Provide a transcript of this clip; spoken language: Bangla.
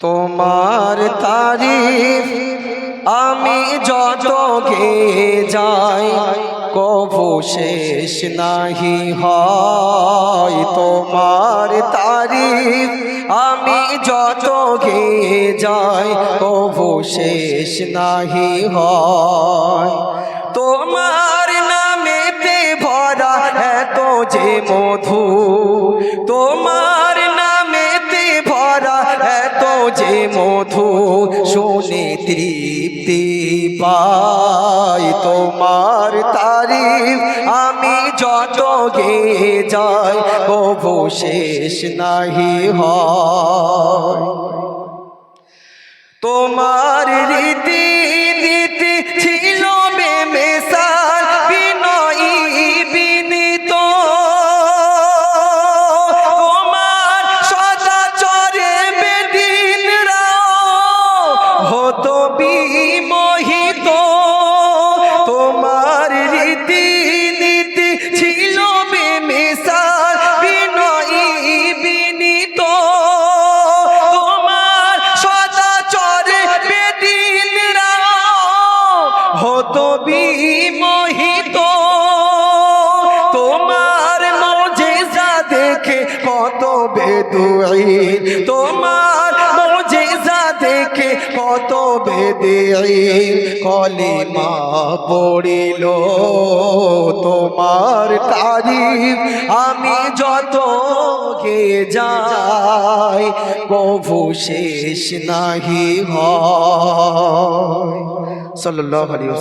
তোমার তারি আমি যত যাই, কবু শেষ নাহি হয়। তোমার তারি আমি যত গে যাই, কবু শেষ নাহি হয়। তোমার যে মধু, তোমার নামেতে ভরা এত যে মধু, শুনে তৃপ্তি পাই তোমার তারিফ। আমি যত গে যাই কবু শেষ নাহি হয়। তোমার রীতি হতো বিমোহিত। তোমার রীতি নীতি ছিল বেমেসার বিনয়ী বিনীত। তোমার সদাচরে বেদিনরা হতো বিমোহিত। তোমার মজেজা দেখে কত বেদুইন। তোমার কলিমা পড়িল। তোমার তারিফ আমি যত গে যাই কভু শেষ নাহি হয়। সাল্লাল্লাহু আলাইহি